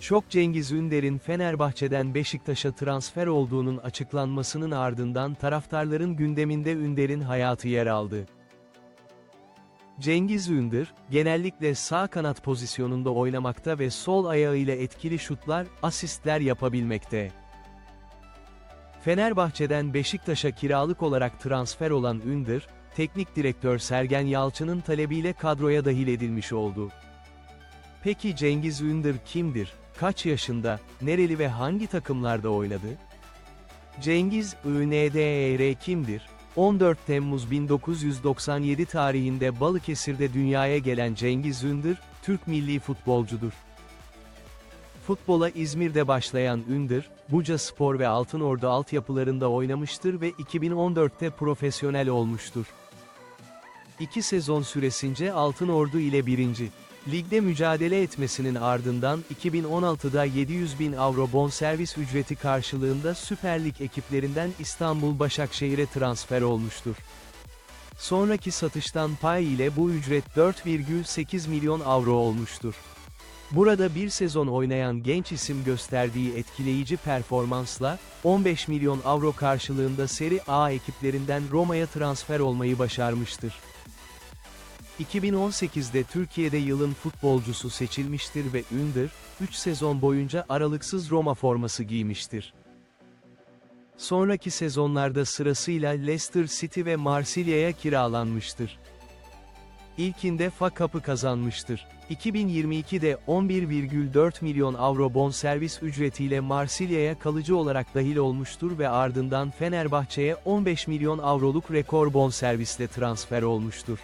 Şok Cengiz Ünder'in Fenerbahçe'den Beşiktaş'a transfer olduğunun açıklanmasının ardından taraftarların gündeminde Ünder'in hayatı yer aldı. Cengiz Ünder, genellikle sağ kanat pozisyonunda oynamakta ve sol ayağıyla etkili şutlar, asistler yapabilmekte. Fenerbahçe'den Beşiktaş'a kiralık olarak transfer olan Ünder, teknik direktör Sergen Yalçın'ın talebiyle kadroya dahil edilmiş oldu. Peki Cengiz Ünder kimdir? Kaç yaşında, nereli ve hangi takımlarda oynadı? Cengiz Ünder kimdir? 14 Temmuz 1997 tarihinde Balıkesir'de dünyaya gelen Cengiz Ünder, Türk milli futbolcudur. Futbola İzmir'de başlayan Ünder, Buca Spor ve Altınordu altyapılarında oynamıştır ve 2014'te profesyonel olmuştur. İki sezon süresince Altınordu ile 1. Ligde mücadele etmesinin ardından 2016'da 700 bin avro bonservis ücreti karşılığında Süper Lig ekiplerinden İstanbul Başakşehir'e transfer olmuştur. Sonraki satıştan pay ile bu ücret 4,8 milyon avro olmuştur. Burada bir sezon oynayan genç isim gösterdiği etkileyici performansla, 15 milyon avro karşılığında Serie A ekiplerinden Roma'ya transfer olmayı başarmıştır. 2018'de Türkiye'de yılın futbolcusu seçilmiştir ve Ünder, 3 sezon boyunca aralıksız Roma forması giymiştir. Sonraki sezonlarda sırasıyla Leicester City ve Marsilya'ya kiralanmıştır. İlkinde FA Cup'ı kazanmıştır. 2022'de 11,4 milyon avro bonservis ücretiyle Marsilya'ya kalıcı olarak dahil olmuştur ve ardından Fenerbahçe'ye 15 milyon avroluk rekor bonservisle transfer olmuştur.